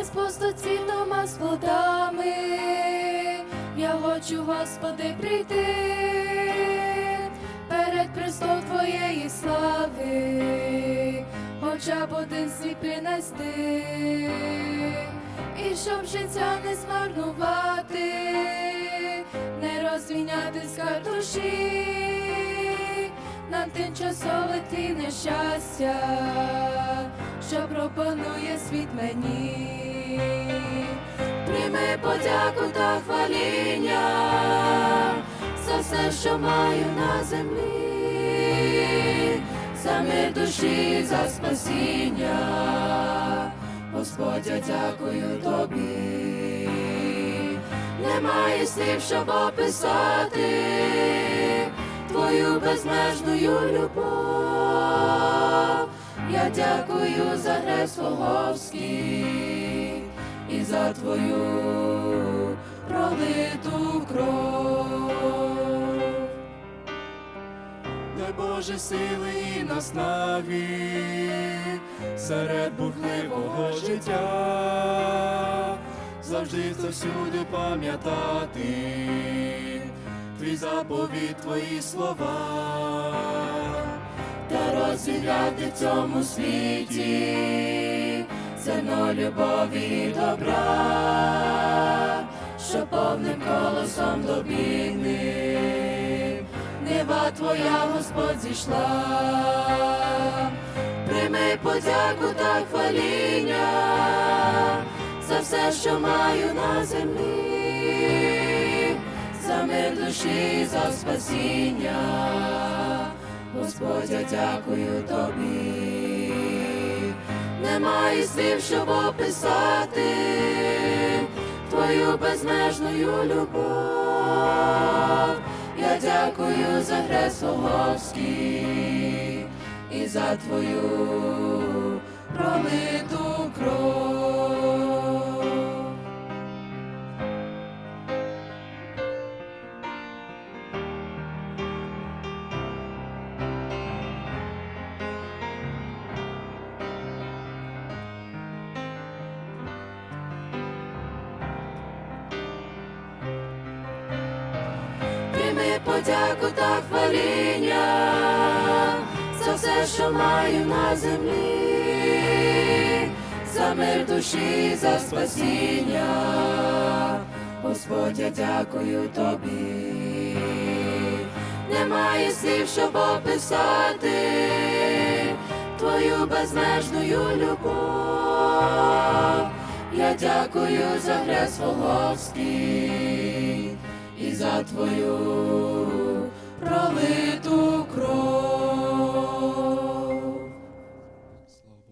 не з пустоцінними з плодами. Я хочу, Господи, прийти перед престол Твоєї слави, хоча б один світ принести, і щоб життя не змарнувати, не розміняти скарб душі, на тимчасове ти нещастя, що пропонує світ мені. Прийми подяку та хваління за все, що маю на землі, за мир душі, за спасіння. Господь, я дякую тобі. Немає слів, щоб описати твою безмежну любов. Я дякую за грех Своговський і за твою пролиту кров. Дай Боже сили і наснаги серед бурхливого життя, завжди та всюди пам'ятати твій заповідь, твої слова. та розділяти в цьому світі зерно любові і добра, що повним колосом добігне, нева твоя Господь зійшла, прийми подяку та хваління за все, що маю на землі, за душі, за спасіння. Господь, я дякую тобі. Немає слів, щоб описати твою безмежну любов. Я дякую за хрест Голгофський і за твою пролиту Прийми подяку та хваління за все, що маю на землі, за мир душі, за спасіння. Господь, я дякую тобі. Немає слів, щоб описати твою безмежну любов. Я дякую за хрест Волговський і за твою